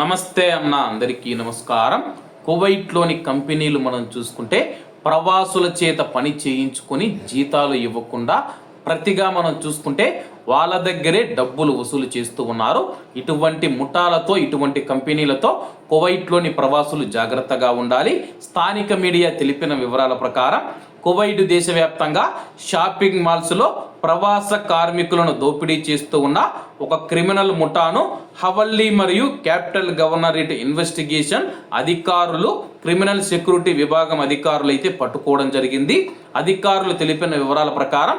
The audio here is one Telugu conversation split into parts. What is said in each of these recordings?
నమస్తే అన్న అందరికీ నమస్కారం. కువైట్లోని కంపెనీలు మనం చూసుకుంటే ప్రవాసుల చేత పని చేయించుకొని జీతాలు ఇవ్వకుండా ప్రతిగా మనం చూసుకుంటే వాళ్ళ దగ్గరే డబ్బులు వసూలు చేస్తూ ఉన్నారు. ఇటువంటి ముఠాలతో ఇటువంటి కంపెనీలతో కువైట్లోని ప్రవాసులు జాగ్రత్తగా ఉండాలి. స్థానిక మీడియా తెలిపిన వివరాల ప్రకారం కువైట్ దేశవ్యాప్తంగా షాపింగ్ మాల్స్లో ప్రవాస కార్మికులను దోపిడీ చేస్తూ ఉన్న ఒక క్రిమినల్ ముఠాను హవల్లీ మరియు క్యాపిటల్ గవర్నరేట్ ఇన్వెస్టిగేషన్ అధికారులు క్రిమినల్ సెక్యూరిటీ విభాగం అధికారులు అయితే పట్టుకోవడం జరిగింది. అధికారులు తెలిపిన వివరాల ప్రకారం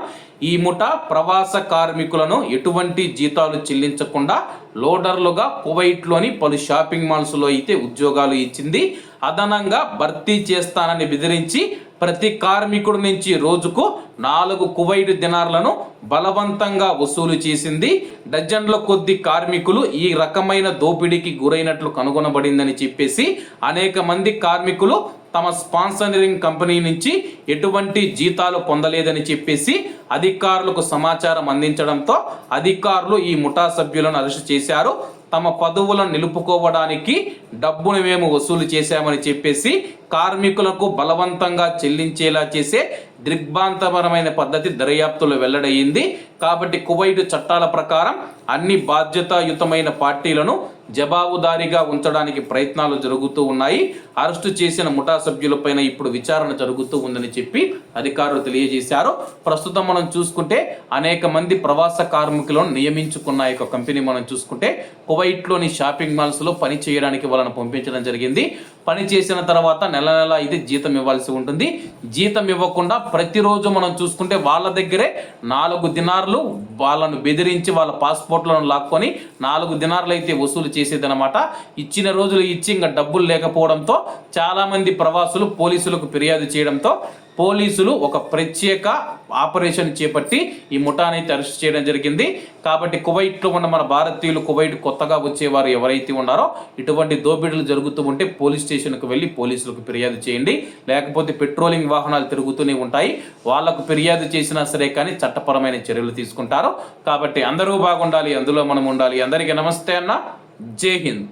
ఈ ముఠా ప్రవాస కార్మికులను ఎటువంటి జీతాలు చెల్లించకుండా లోడర్లుగా కువైట్లోని పలు షాపింగ్ మాల్స్లో అయితే ఉద్యోగాలు ఇచ్చింది. అదనంగా భర్తీ చేస్తానని బెదిరించి ప్రతి కార్మికుడి నుంచి రోజుకు నాలుగు కువైట్ దినార్లను బలవంతంగా వసూలు చేసింది. డజన్ల కొద్ది కార్మికులు ఈ రకమైన దోపిడీకి గురైనట్లు కనుగొనబడిందని చెప్పేసి అనేక మంది కార్మికులు తమ స్పాన్సరింగ్ కంపెనీ నుంచి ఎటువంటి జీతాలు పొందలేదని చెప్పేసి అధికారులకు సమాచారం అందించడంతో అధికారులు ఈ ముఠా సభ్యులను అరెస్ట్ చేశారు. తమ పదవులను నిలుపుకోవడానికి డబ్బును మేము వసూలు చేశామని చెప్పేసి కార్మికులకు బలవంతంగా చెల్లించేలా చేసే దిగ్భాంతపరమైన పద్ధతి దర్యాప్తులో వెల్లడయింది. కాబట్టి కువైట్ చట్టాల ప్రకారం అన్ని బాధ్యతాయుతమైన పార్టీలను జవాబుదారీగా ఉంచడానికి ప్రయత్నాలు జరుగుతూ ఉన్నాయి. అరెస్టు చేసిన ముఠా సభ్యులపైన ఇప్పుడు విచారణ జరుగుతూ ఉందని చెప్పి అధికారులు తెలియజేశారు. ప్రస్తుతం మనం చూసుకుంటే అనేక మంది ప్రవాస కార్మికులను నియమించుకున్న యొక్క కంపెనీ మనం చూసుకుంటే కువైట్లోని షాపింగ్ మాల్స్లో పని చేయడానికి వాళ్ళని పంపించడం జరిగింది. పని చేసిన తర్వాత నెల నెల ఇది జీతం ఇవ్వాల్సి ఉంటుంది. జీతం ఇవ్వకుండా ప్రతిరోజు మనం చూసుకుంటే వాళ్ళ దగ్గరే నాలుగు దినార్లు వాళ్ళను బెదిరించి వాళ్ళ పాస్పోర్ట్లను లాక్కొని నాలుగు దినార్లు అయితే వసూలు చేసేదన్నమాట. ఇచ్చిన రోజులు ఇచ్చి ఇంకా డబ్బులు లేకపోవడంతో చాలామంది ప్రవాసులు పోలీసులకు ఫిర్యాదు చేయడంతో పోలీసులు ఒక ప్రత్యేక ఆపరేషన్ చేపట్టి ఈ ముఠాని అరెస్ట్ చేయడం జరిగింది. కాబట్టి కువైట్లో ఉన్న మన భారతీయులు కువైట్ కొత్తగా వచ్చేవారు ఎవరైతే ఉన్నారో ఇటువంటి దోపిడీలు జరుగుతూ ఉంటే పోలీస్ స్టేషన్కు వెళ్ళి పోలీసులకు ఫిర్యాదు చేయండి. లేకపోతే పెట్రోలింగ్ వాహనాలు తిరుగుతూనే ఉంటాయి. వాళ్ళకు ఫిర్యాదు చేసినా సరే కానీ చట్టపరమైన చర్యలు తీసుకుంటారు. కాబట్టి అందరూ బాగుండాలి అందులో మనం ఉండాలి. అందరికీ నమస్తే అన్న. జై హింద్.